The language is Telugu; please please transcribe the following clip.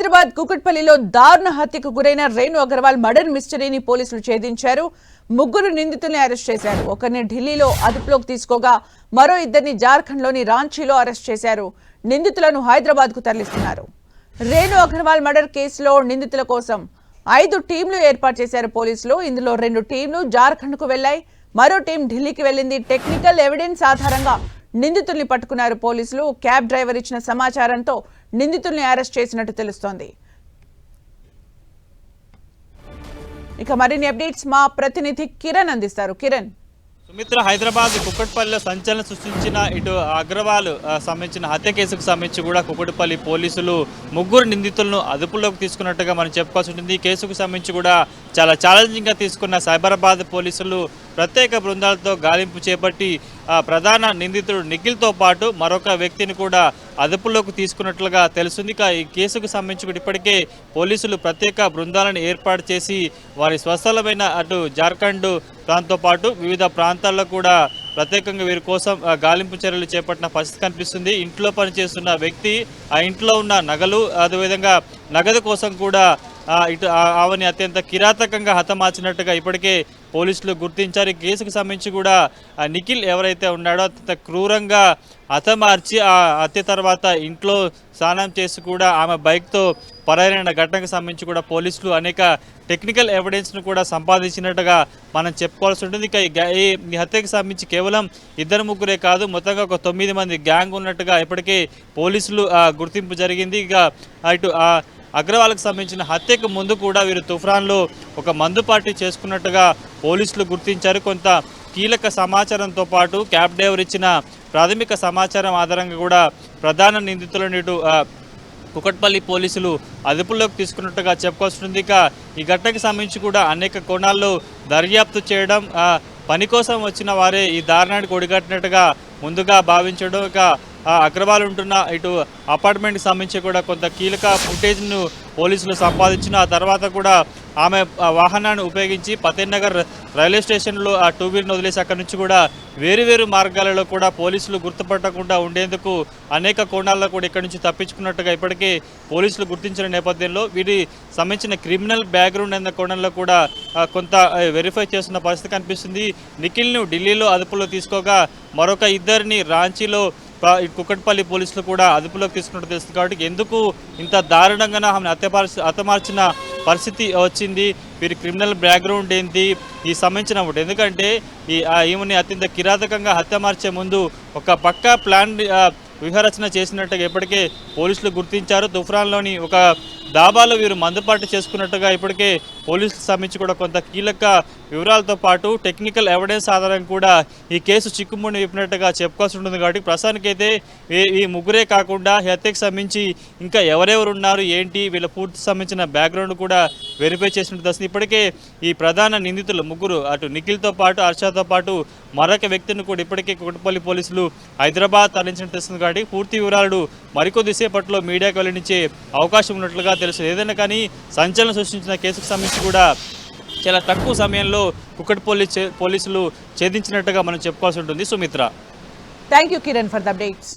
హైదరాబాద్ కుకట్పల్లిలో దారుణ హత్యకు గురైన రేణు అగర్వాల్ మర్డర్ మిస్టరీని పోలీసులు ఛేదించారు. ముగ్గురు నిందితుల్ని అరెస్ట్ చేశారు. ఒకరిని ఢిల్లీలో అదుపులోకి తీసుకోగా మరో ఇద్దరిని జార్ఖండ్లోని రాంచీలో అరెస్ట్ చేశారు. నిందితులను హైదరాబాద్కు తరలిస్తున్నారు. రేణు అగర్వాల్ మర్డర్ కేసులో నిందితుల కోసం ఐదు టీంలు ఏర్పాటు చేశారు పోలీసులు. ఇందులో రెండు టీంలు జార్ఖండ్కు వెళ్ళాయి మరో టీం ఢిల్లీకి వెళ్ళింది. టెక్నికల్ ఎవిడెన్స్ ఆధారంగా నిందితుల్ని పట్టుకున్నారు పోలీసులు. క్యాబ్ డ్రైవర్ ఇచ్చిన సమాచారంతో నిందితుల్ని అరెస్ట్ చేసినట్టు తెలుస్తోంది. ఇక మరిన్ని అప్డేట్స్ మా ప్రతినిధి కిరణ్ అందిస్తారు. కిరణ్. సుమిత్ర హైదరాబాద్ కుక్కట్పల్లిలో సంచలనం సృష్టించిన ఇటు అగ్రవాల్ సంబంధించిన హత్య కేసుకు సంబంధించి కూడా కుక్కట్పల్లి పోలీసులు ముగ్గురు నిందితులను అదుపులోకి తీసుకున్నట్టుగా మనం చెప్పుకోవాల్సి ఉంటుంది. ఈ కేసుకు సంబంధించి కూడా చాలా ఛాలెంజింగ్గా తీసుకున్న సైబరాబాద్ పోలీసులు ప్రత్యేక బృందాలతో గాలింపు చేపట్టి ఆ, ప్రధాన నిందితుడు నిఖిల్తో పాటు మరొక వ్యక్తిని కూడా అదుపులోకి తీసుకున్నట్లుగా తెలుస్తుంది. ఈ కేసుకు సంబంధించి ఇప్పటికే పోలీసులు ప్రత్యేక బృందాలను ఏర్పాటు చేసి వారి స్వస్థలమైన అటు జార్ఖండ్ దాంతో పాటు వివిధ ప్రాంతాల్లో కూడా ప్రత్యేకంగా వీరి కోసం గాలింపు చర్యలు చేపట్టిన పరిస్థితి కనిపిస్తుంది. ఇంట్లో పనిచేస్తున్న వ్యక్తి ఆ ఇంట్లో ఉన్న నగలు అదేవిధంగా నగదు కోసం కూడా ఇటు ఆ- ఆమెని అత్యంత కిరాతకంగా హతమార్చినట్టుగా ఇప్పటికే పోలీసులు గుర్తించారు. ఈ కేసుకు సంబంధించి కూడా నిఖిల్ ఎవరైతే ఉన్నాడో అత్యంత క్రూరంగా హతమార్చి ఆ హత్య తర్వాత ఇంట్లో స్నానం చేసి కూడా ఆమె బైక్తో పరారైన ఘటనకు సంబంధించి కూడా పోలీసులు అనేక టెక్నికల్ ఎవిడెన్స్ను కూడా సంపాదించినట్టుగా మనం చెప్పుకోవాల్సి ఉంటుంది. ఇక ఈ హత్యకు సంబంధించి కేవలం ఇద్దరు ముగ్గురే కాదు మొత్తంగా ఒక తొమ్మిది మంది గ్యాంగ్ ఉన్నట్టుగా ఇప్పటికే పోలీసులు ఆ, గుర్తింపు జరిగింది. ఇక ఇటు అగ్రవాల్కి సంబంధించిన హత్యకు ముందు కూడా వీరు తుఫ్రాన్లో ఒక మందు పార్టీ చేసుకున్నట్టుగా పోలీసులు గుర్తించారు. కొంత కీలక సమాచారంతో పాటు క్యాబ్ డ్రైవర్ ఇచ్చిన ప్రాథమిక సమాచారం ఆధారంగా కూడా ప్రధాన నిందితులను ఇటు కుకట్పల్లి పోలీసులు అదుపులోకి తీసుకున్నట్టుగా చెప్పుకొస్తుంది. ఇక ఈ ఘటనకు సంబంధించి కూడా అనేక కోణాల్లో దర్యాప్తు చేయడం పని కోసం వచ్చిన వారే ఈ దారుణానికి ఒడిగట్టినట్టుగా ముందుగా భావించడం. ఇక అగ్రవాల్ ఉంటున్న ఇటు అపార్ట్మెంట్కి సంబంధించి కూడా కొంత కీలక ఫుటేజ్ను పోలీసులు సంపాదించిన ఆ తర్వాత కూడా ఆమె వాహనాన్ని ఉపయోగించి పతేన్ నగర్ రైల్వే స్టేషన్లో ఆ టూ వీలర్ని వదిలేసి అక్కడి నుంచి కూడా వేరు వేరు మార్గాలలో కూడా పోలీసులు గుర్తుపట్టకుండా ఉండేందుకు అనేక కోణాల్లో కూడా ఇక్కడి నుంచి తప్పించుకున్నట్టుగా ఇప్పటికే పోలీసులు గుర్తించిన నేపథ్యంలో వీరి సంబంధించిన క్రిమినల్ బ్యాక్గ్రౌండ్ అన్న కోణంలో కూడా కొంత వెరిఫై చేస్తున్న పరిస్థితి కనిపిస్తుంది. నిఖిల్ను ఢిల్లీలో అదుపులో తీసుకోగా మరొక ఇద్దరిని రాంచీలో కుక్కట్పల్లి పోలీసులు కూడా అదుపులోకి తీసుకున్నట్టు తెలుస్తుంది కాబట్టి ఎందుకు ఇంత దారుణంగా ఆమెను హత్యపరిచి హతమార్చిన పరిస్థితి వచ్చింది? వీరి క్రిమినల్ బ్యాక్గ్రౌండ్ ఏంటి ఈ సంబంధించిన ఒకటి. ఎందుకంటే ఈ ఆ ఈమెని అత్యంత కిరాతకంగా హత్యమార్చే ముందు ఒక పక్కా ప్లాన్ వ్యూహరచన చేసినట్టుగా ఇప్పటికే పోలీసులు గుర్తించారు. తుఫ్రాన్లోని ఒక దాబాలో వీరు మందుపాటు చేసుకున్నట్టుగా ఇప్పటికే పోలీసులకు సంబంధించి కూడా కొంత కీలక వివరాలతో పాటు టెక్నికల్ ఎవిడెన్స్ ఆధారంగా కూడా ఈ కేసు చిక్కుముడిని విప్పినట్టుగా చెప్పుకోవాల్సి ఉంటుంది. కాబట్టి ప్రస్తుతానికైతే ఈ ముగ్గురే కాకుండా హత్యకు సంబంధించి ఇంకా ఎవరెవరు ఉన్నారు ఏంటి వీళ్ళ పూర్తి సంబంధించిన బ్యాక్గ్రౌండ్ కూడా వెరిఫై చేసినట్టు వస్తుంది ఇప్పటికే ఈ ప్రధాన నిందితులు ముగ్గురు అటు నిఖిల్తో పాటు హర్షతో పాటు మరొక వ్యక్తిని కూడా ఇప్పటికే కుటపల్లి పోలీసులు హైదరాబాద్ తరలించినట్టు తెలుస్తుంది. కాబట్టి పూర్తి వివరాలు మరికొద్ది సేపట్లో మీడియాకు వెల్లడించే అవకాశం ఉన్నట్లుగా తెలుసు ఏదైనా కానీ సంచలనం సృష్టించిన కేసుకు సంబంధించి కూడా చాలా తక్కువ సమయంలో కుక్కటి పోలీస్ పోలీసులు ఛేదించినట్టుగా మనం చెప్పుకోవాల్సి ఉంటుంది. Sumitra. Thank you Kiran for the updates